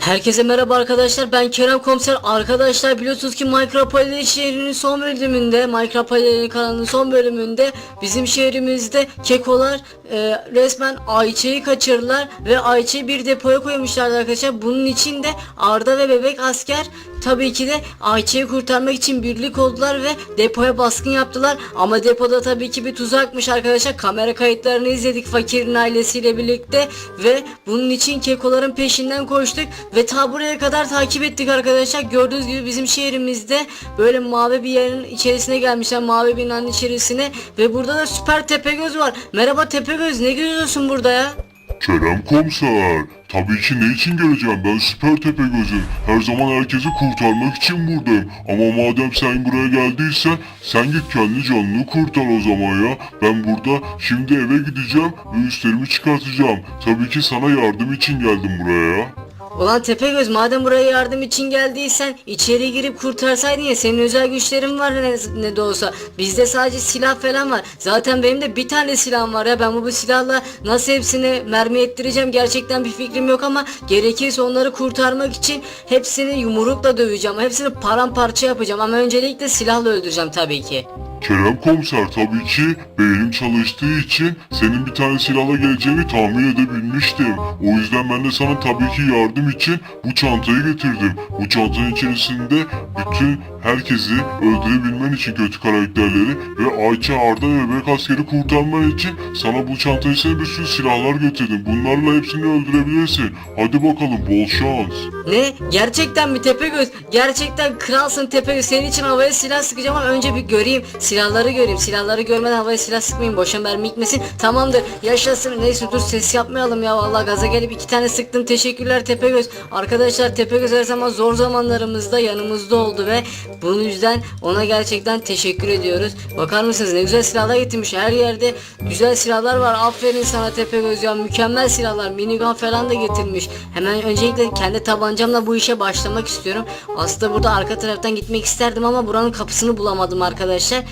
Herkese merhaba arkadaşlar ben Kerem Komiser. Arkadaşlar biliyorsunuz ki Minecraft Paralel şehrinin son bölümünde Minecraft Paralel kanalının son bölümünde bizim şehrimizde kekolar e, resmen Ayça'yı kaçırdılar ve Ayça'yı bir depoya koymuşlardı arkadaşlar. Bunun için de Arda ve bebek asker tabii ki de Ayça'yı kurtarmak için birlik oldular ve depoya baskın yaptılar. Ama depoda tabii ki bir tuzakmış arkadaşlar. Kamera kayıtlarını izledik fakirin ailesiyle birlikte ve bunun için kekoların peşinden koştuk ve ta buraya kadar takip ettik arkadaşlar gördüğünüz gibi bizim şehrimizde böyle mavi bir yerin içerisine gelmişler mavi binanın içerisine ve burada da süper tepegöz var merhaba tepegöz ne görüyorsun burada ya Kerem komiser, tabii ki ne için geleceğim ben süper tepegözüm. Her zaman herkesi kurtarmak için buradayım. Ama madem sen buraya geldiysen sen git kendi canını kurtar o zaman ya. Ben burada şimdi eve gideceğim ve üstlerimi çıkartacağım. Tabii ki sana yardım için geldim buraya ya. Ulan Tepegöz madem buraya yardım için geldiysen içeri girip kurtarsaydın ya senin özel güçlerin var ne, ne de olsa. Bizde sadece silah falan var. Zaten benim de bir tane silahım var ya ben bu, bu silahla nasıl hepsini mermi ettireceğim gerçekten bir fikrim yok ama gerekirse onları kurtarmak için hepsini yumrukla döveceğim. Hepsini paramparça yapacağım ama öncelikle silahla öldüreceğim tabii ki. Kerem komiser tabii ki beynim çalıştığı için senin bir tane silahla geleceğini tahmin edebilmiştim. O yüzden ben de sana tabii ki yardım için bu çantayı getirdim. Bu çantanın içerisinde bütün herkesi öldürebilmen için kötü karakterleri ve Ayça Arda ve Bebek askeri kurtarman için sana bu çantanın içine bir sürü silahlar getirdim. Bunlarla hepsini öldürebilirsin. Hadi bakalım bol şans. Ne? Gerçekten mi Tepegöz? Gerçekten kralsın Tepegöz. Senin için havaya silah sıkacağım ama önce bir göreyim. Silahları göreyim. Silahları görmeden havaya silah sıkmayayım. Boşa mermi gitmesin. Tamamdır. Yaşasın. Neyse dur ses yapmayalım ya. Vallahi gaza gelip iki tane sıktım. Teşekkürler Tepegöz. Arkadaşlar Tepegöz her zaman zor zamanlarımızda yanımızda oldu ve bunun yüzden ona gerçekten teşekkür ediyoruz. Bakar mısınız ne güzel silahlar getirmiş. Her yerde güzel silahlar var. Aferin sana Tepegöz ya. Mükemmel silahlar. Minigun falan da getirmiş. Hemen öncelikle kendi tabancamla bu işe başlamak istiyorum. Aslında burada arka taraftan gitmek isterdim ama buranın kapısını bulamadım arkadaşlar.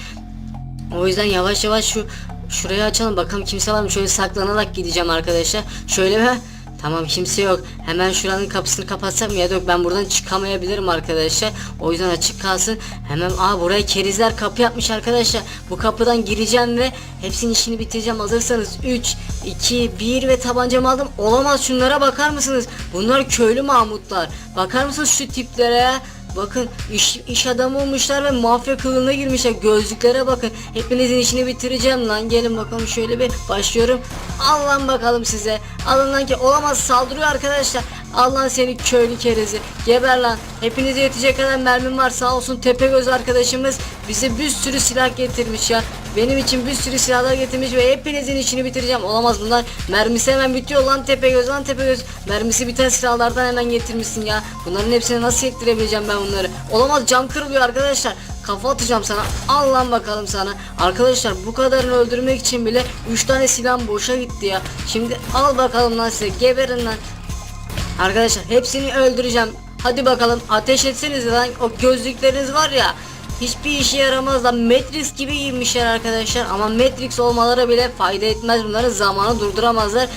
O yüzden yavaş yavaş şu şurayı açalım bakalım kimse var mı? Şöyle saklanarak gideceğim arkadaşlar. Şöyle bir Tamam kimse yok. Hemen şuranın kapısını kapatsam mı ya da yok ben buradan çıkamayabilirim arkadaşlar. O yüzden açık kalsın. Hemen aa buraya kerizler kapı yapmış arkadaşlar. Bu kapıdan gireceğim ve hepsinin işini bitireceğim. Hazırsanız 3 2 1 ve tabancamı aldım. Olamaz şunlara bakar mısınız? Bunlar köylü Mahmutlar. Bakar mısınız şu tiplere? Bakın iş, iş adamı olmuşlar ve mafya kılığına girmişler. Gözlüklere bakın. Hepinizin işini bitireceğim lan. Gelin bakalım şöyle bir başlıyorum. Al bakalım size. Alın lan ki olamaz saldırıyor arkadaşlar. Al lan seni köylü kerezi. Geber lan. Hepinize yetecek kadar mermim var. Sağ olsun Tepegöz arkadaşımız bize bir sürü silah getirmiş ya. Benim için bir sürü silahlar getirmiş ve hepinizin işini bitireceğim. Olamaz bunlar. Mermisi hemen bitiyor lan Tepegöz lan Tepegöz. Mermisi biten silahlardan hemen getirmişsin ya. Bunların hepsini nasıl yettirebileceğim ben bunları? Olamaz cam kırılıyor arkadaşlar. Kafa atacağım sana. Al lan bakalım sana. Arkadaşlar bu kadarını öldürmek için bile 3 tane silah boşa gitti ya. Şimdi al bakalım lan size. Geberin lan. Arkadaşlar hepsini öldüreceğim. Hadi bakalım ateş etseniz lan o gözlükleriniz var ya. Hiçbir işe yaramaz lan Matrix gibi giymişler arkadaşlar ama Matrix olmaları bile fayda etmez bunların zamanı durduramazlar.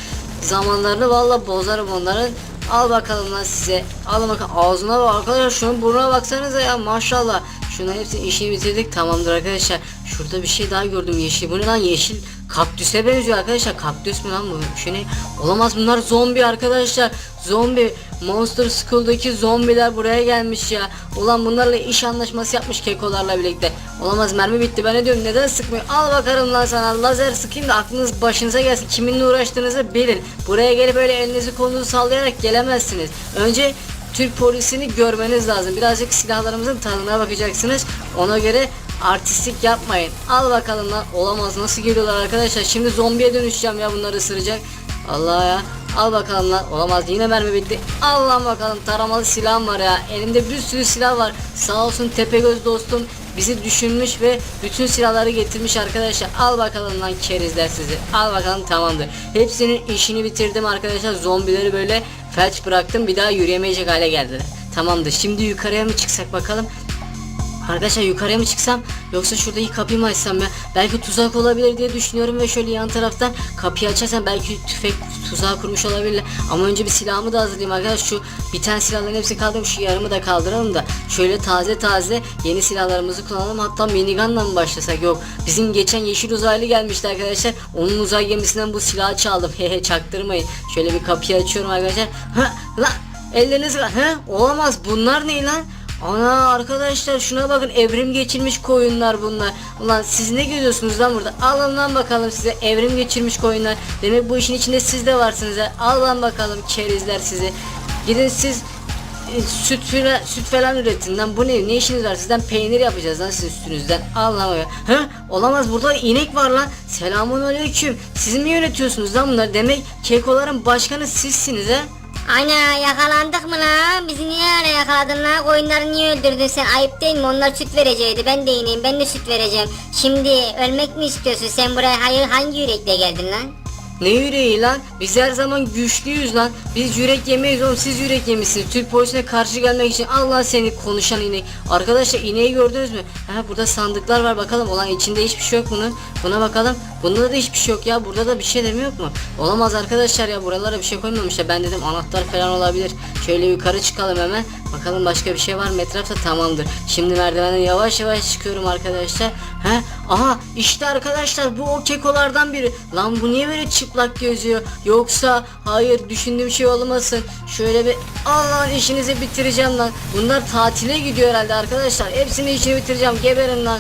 Zamanlarını valla bozarım onların. Al bakalım lan size. Al bakalım ağzına bak arkadaşlar şunun burnuna baksanıza ya maşallah. Şuna hepsi işini bitirdik tamamdır arkadaşlar. Şurada bir şey daha gördüm yeşil. Bu ne lan yeşil? Kaktüse benziyor arkadaşlar. Kaktüs mü lan bu? Şu ne? Olamaz bunlar zombi arkadaşlar. Zombi. Monster School'daki zombiler buraya gelmiş ya. Ulan bunlarla iş anlaşması yapmış kekolarla birlikte. Olamaz mermi bitti. Ben ne diyorum neden sıkmıyor? Al bakalım lan sana lazer sıkayım da aklınız başınıza gelsin. Kiminle uğraştığınızı bilin. Buraya gelip böyle elinizi kolunuzu sallayarak gelemezsiniz. Önce Türk polisini görmeniz lazım. Birazcık silahlarımızın tadına bakacaksınız. Ona göre artistlik yapmayın. Al bakalım lan. Olamaz nasıl geliyorlar arkadaşlar. Şimdi zombiye dönüşeceğim ya bunları ısıracak. Allah ya. Al bakalım lan. Olamaz yine mermi bitti. Al lan bakalım taramalı silahım var ya. Elimde bir sürü silah var. Sağ olsun Tepegöz dostum bizi düşünmüş ve bütün silahları getirmiş arkadaşlar. Al bakalım lan kerizler sizi. Al bakalım tamamdır. Hepsinin işini bitirdim arkadaşlar. Zombileri böyle felç bıraktım. Bir daha yürüyemeyecek hale geldiler. Tamamdır. Şimdi yukarıya mı çıksak bakalım. Arkadaşlar yukarıya mı çıksam yoksa şuradaki kapıyı mı açsam ya? Belki tuzak olabilir diye düşünüyorum ve şöyle yan taraftan kapıyı açarsam belki tüfek tuzağı kurmuş olabilirler. Ama önce bir silahımı da hazırlayayım arkadaşlar. Şu biten silahların hepsi kaldırdım. Şu yarımı da kaldıralım da şöyle taze taze yeni silahlarımızı kullanalım. Hatta minigunla mı başlasak? Yok. Bizim geçen yeşil uzaylı gelmişti arkadaşlar. Onun uzay gemisinden bu silahı çaldım. Hehe çaktırmayın. Şöyle bir kapıyı açıyorum arkadaşlar. Ha lan elleriniz ha olamaz. Bunlar ne lan? Ana arkadaşlar şuna bakın evrim geçirmiş koyunlar bunlar. Ulan siz ne görüyorsunuz lan burada? Alın lan bakalım size evrim geçirmiş koyunlar. Demek bu işin içinde siz de varsınız ha. Al lan bakalım kerizler sizi. Gidin siz e, süt falan, süt falan üretin lan bu ne ne işiniz var sizden peynir yapacağız lan sizin üstünüzden al lan. Hı olamaz burada inek var lan selamun aleyküm siz mi yönetiyorsunuz lan bunları demek kekoların başkanı sizsiniz ha Ana yakalandık mı lan? Bizi niye öyle yakaladın lan? Koyunları niye öldürdün sen? Ayıp değil mi? Onlar süt verecekti. Ben de ineyim. Ben de süt vereceğim. Şimdi ölmek mi istiyorsun? Sen buraya hayır hangi yürekle geldin lan? Ne yüreği lan? Biz her zaman güçlüyüz lan. Biz yürek yemeyiz oğlum siz yürek yemişsiniz. Türk polisine karşı gelmek için Allah seni konuşan inek. Arkadaşlar ineği gördünüz mü? Ha burada sandıklar var bakalım. Ulan içinde hiçbir şey yok bunun. Buna bakalım. Bunda da hiçbir şey yok ya. Burada da bir şey de mi yok mu? Olamaz arkadaşlar ya. Buralara bir şey koymamışlar. Ben dedim anahtar falan olabilir. Şöyle yukarı çıkalım hemen. Bakalım başka bir şey var mı etrafta? Tamamdır. Şimdi merdivenden yavaş yavaş çıkıyorum arkadaşlar. He? Aha işte arkadaşlar bu o kekolardan biri. Lan bu niye böyle çıplak geziyor? Yoksa hayır düşündüğüm şey olmasın. Şöyle bir Allah'ın işinizi bitireceğim lan. Bunlar tatile gidiyor herhalde arkadaşlar. Hepsini işini bitireceğim. Geberin lan.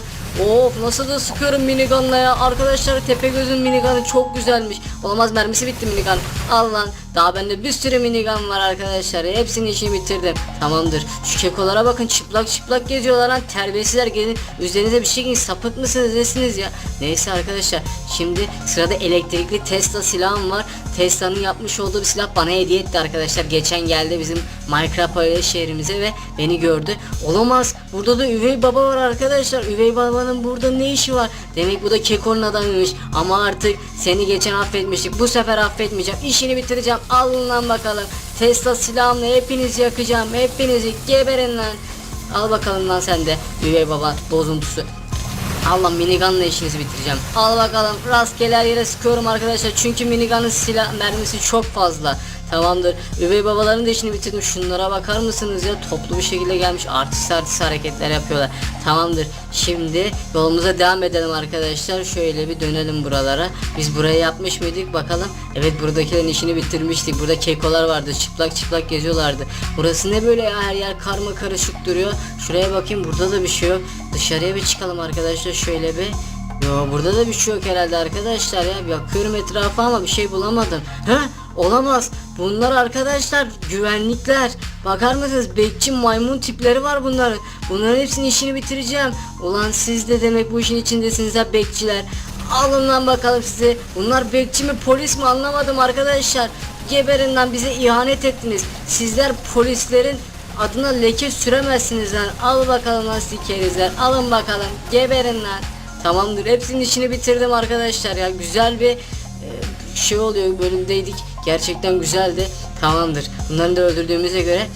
Of nasıl da sıkıyorum minigunla ya. Arkadaşlar Tepegöz'ün minigunı çok güzelmiş. Olamaz mermisi bitti minigun. Al lan. Daha bende bir sürü minigun var arkadaşlar. Hepsini işini bitirdim. Tamamdır. Şu kekolara bakın çıplak çıplak geziyorlar lan. Terbiyesizler gelin. Üzerinize bir şey giyin. Sapık mısınız nesiniz ya? Neyse arkadaşlar. Şimdi sırada elektrikli Tesla silahım var. Tesla'nın yapmış olduğu bir silah bana hediye etti arkadaşlar. Geçen geldi bizim Minecraft şehrimize ve beni gördü. Olamaz. Burada da üvey baba var arkadaşlar. Üvey babanın burada ne işi var? Demek bu da Keko'nun adamıymış. Ama artık seni geçen affetmiştik. Bu sefer affetmeyeceğim. İşini bitireceğim. Alın lan bakalım. Tesla silahımla hepinizi yakacağım. Hepinizi geberin lan. Al bakalım lan sen de üvey baba bozuntusu. Allah minigunla işinizi bitireceğim. Al bakalım rastgele yere sıkıyorum arkadaşlar. Çünkü minigunun silah mermisi çok fazla. Tamamdır. Üvey babaların da işini bitirdim. Şunlara bakar mısınız ya? Toplu bir şekilde gelmiş. Artist artist hareketler yapıyorlar. Tamamdır. Şimdi yolumuza devam edelim arkadaşlar. Şöyle bir dönelim buralara. Biz burayı yapmış mıydık bakalım. Evet buradakilerin işini bitirmiştik. Burada kekolar vardı. Çıplak çıplak geziyorlardı. Burası ne böyle ya? Her yer karma karışık duruyor. Şuraya bakayım. Burada da bir şey yok. Dışarıya bir çıkalım arkadaşlar. Şöyle bir Yo burada da bir şey yok herhalde arkadaşlar ya. Bakıyorum etrafa ama bir şey bulamadım. He? Olamaz. Bunlar arkadaşlar güvenlikler. Bakar mısınız? Bekçi maymun tipleri var bunların. Bunların hepsinin işini bitireceğim. Ulan siz de demek bu işin içindesiniz ha bekçiler. Alın lan bakalım size. Bunlar bekçi mi polis mi anlamadım arkadaşlar. Geberin lan bize ihanet ettiniz. Sizler polislerin adına leke süremezsiniz lan. Al bakalım lan sikerizler. Alın bakalım. Geberin lan. Tamamdır. Hepsinin işini bitirdim arkadaşlar ya. Güzel bir şey oluyor bölümdeydik. Gerçekten güzeldi. Tamamdır. Bunları da öldürdüğümüze göre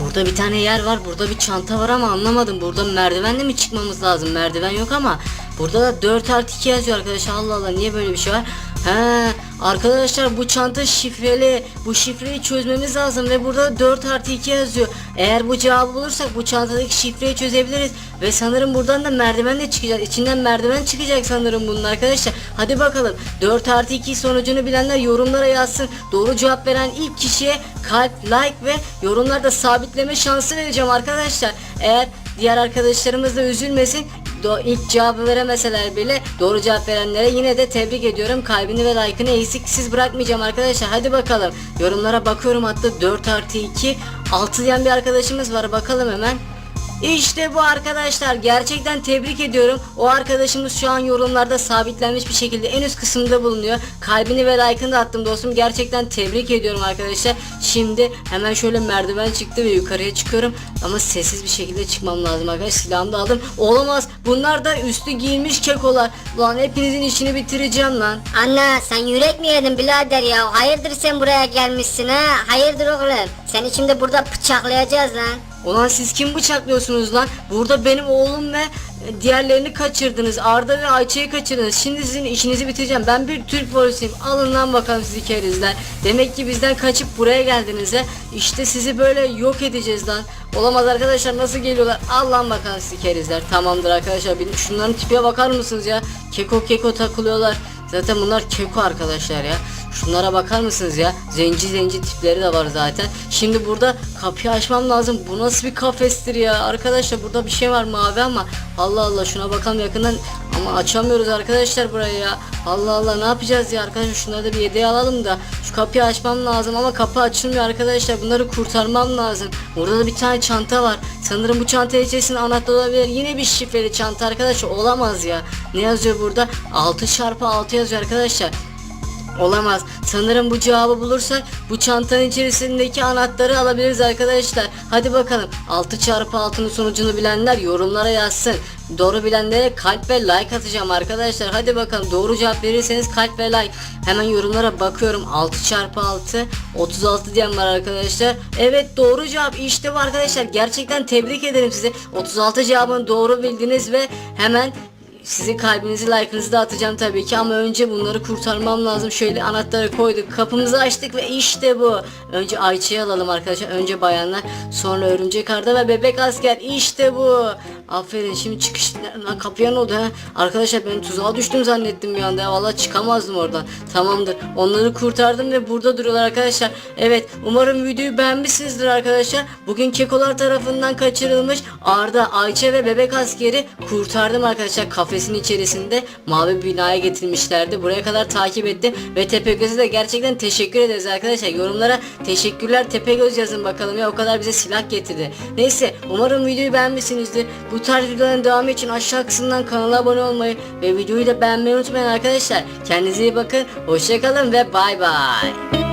Burada bir tane yer var. Burada bir çanta var ama anlamadım. Burada merdivenle mi çıkmamız lazım? Merdiven yok ama burada da 4 artı 2 yazıyor arkadaşlar. Allah Allah niye böyle bir şey var? He arkadaşlar bu çanta şifreli. Bu şifreyi çözmemiz lazım ve burada 4 artı 2 yazıyor. Eğer bu cevabı bulursak bu çantadaki şifreyi çözebiliriz. Ve sanırım buradan da merdivenle çıkacağız. İçinden merdiven çıkacak sanırım bunun arkadaşlar. Hadi bakalım 4 artı 2 sonucunu bilenler yorumlara yazsın. Doğru cevap veren ilk kişiye kalp, like ve yorumlarda sabitleme şansı vereceğim arkadaşlar. Eğer diğer arkadaşlarımız da üzülmesin do ilk cevabı veremeseler bile doğru cevap verenlere yine de tebrik ediyorum. Kalbini ve like'ını eksiksiz bırakmayacağım arkadaşlar. Hadi bakalım. Yorumlara bakıyorum hatta 4 artı 2 6 diyen bir arkadaşımız var. Bakalım hemen. İşte bu arkadaşlar gerçekten tebrik ediyorum. O arkadaşımız şu an yorumlarda sabitlenmiş bir şekilde en üst kısımda bulunuyor. Kalbini ve like'ını da attım dostum. Gerçekten tebrik ediyorum arkadaşlar. Şimdi hemen şöyle merdiven çıktı ve yukarıya çıkıyorum. Ama sessiz bir şekilde çıkmam lazım arkadaşlar. Silahımı da aldım. Olamaz. Bunlar da üstü giymiş kekolar. Lan hepinizin işini bitireceğim lan. Anne sen yürek mi yedin birader ya? Hayırdır sen buraya gelmişsin ha? Hayırdır oğlum? Seni şimdi burada bıçaklayacağız lan. Ulan siz kim bıçaklıyorsunuz lan? Burada benim oğlum ve e, diğerlerini kaçırdınız. Arda ve Ayça'yı kaçırdınız. Şimdi sizin işinizi bitireceğim. Ben bir Türk polisiyim. Alın lan bakalım sizi kerizler. Demek ki bizden kaçıp buraya geldiniz he. İşte sizi böyle yok edeceğiz lan. Olamaz arkadaşlar nasıl geliyorlar? Al lan bakalım sizi kerizler. Tamamdır arkadaşlar. Benim şunların tipine bakar mısınız ya? Keko keko takılıyorlar. Zaten bunlar keko arkadaşlar ya. Şunlara bakar mısınız ya? Zenci zenci tipleri de var zaten. Şimdi burada kapıyı açmam lazım. Bu nasıl bir kafestir ya? Arkadaşlar burada bir şey var mavi ama Allah Allah şuna bakalım yakından ama açamıyoruz arkadaşlar burayı ya. Allah Allah ne yapacağız ya arkadaşlar şunları da bir yedeğe alalım da şu kapıyı açmam lazım ama kapı açılmıyor arkadaşlar bunları kurtarmam lazım. Burada da bir tane çanta var. Sanırım bu çanta içerisinde anahtar olabilir. Yine bir şifreli çanta arkadaşlar olamaz ya. Ne yazıyor burada? 6 çarpı 6 yazıyor arkadaşlar. Olamaz. Sanırım bu cevabı bulursak bu çantanın içerisindeki anahtarı alabiliriz arkadaşlar. Hadi bakalım. 6 çarpı 6'nın sonucunu bilenler yorumlara yazsın. Doğru bilenlere kalp ve like atacağım arkadaşlar. Hadi bakalım doğru cevap verirseniz kalp ve like. Hemen yorumlara bakıyorum. 6 çarpı 6 36 diyen var arkadaşlar. Evet doğru cevap işte bu arkadaşlar. Gerçekten tebrik ederim sizi. 36 cevabını doğru bildiniz ve hemen sizi kalbinizi like'ınızı da atacağım tabii ki ama önce bunları kurtarmam lazım. Şöyle anahtarı koyduk, kapımızı açtık ve işte bu. Önce Ayça'yı alalım arkadaşlar. Önce bayanlar, sonra örümcek Arda ve bebek asker. İşte bu. Aferin. Şimdi çıkış lan kapıya ne oldu ha? Arkadaşlar ben tuzağa düştüm zannettim bir anda. Ya. Vallahi çıkamazdım oradan. Tamamdır. Onları kurtardım ve burada duruyorlar arkadaşlar. Evet, umarım videoyu beğenmişsinizdir arkadaşlar. Bugün kekolar tarafından kaçırılmış Arda, Ayça ve bebek askeri kurtardım arkadaşlar. Kafesin içerisinde mavi binaya getirmişlerdi. Buraya kadar takip ettim ve Tepegöz'e de gerçekten teşekkür ederiz arkadaşlar. Yorumlara teşekkürler Tepegöz yazın bakalım ya o kadar bize silah getirdi. Neyse umarım videoyu beğenmişsinizdir. Bu tarz videoların devamı için aşağı kısımdan kanala abone olmayı ve videoyu da beğenmeyi unutmayın arkadaşlar. Kendinize iyi bakın. Hoşçakalın ve bay bay.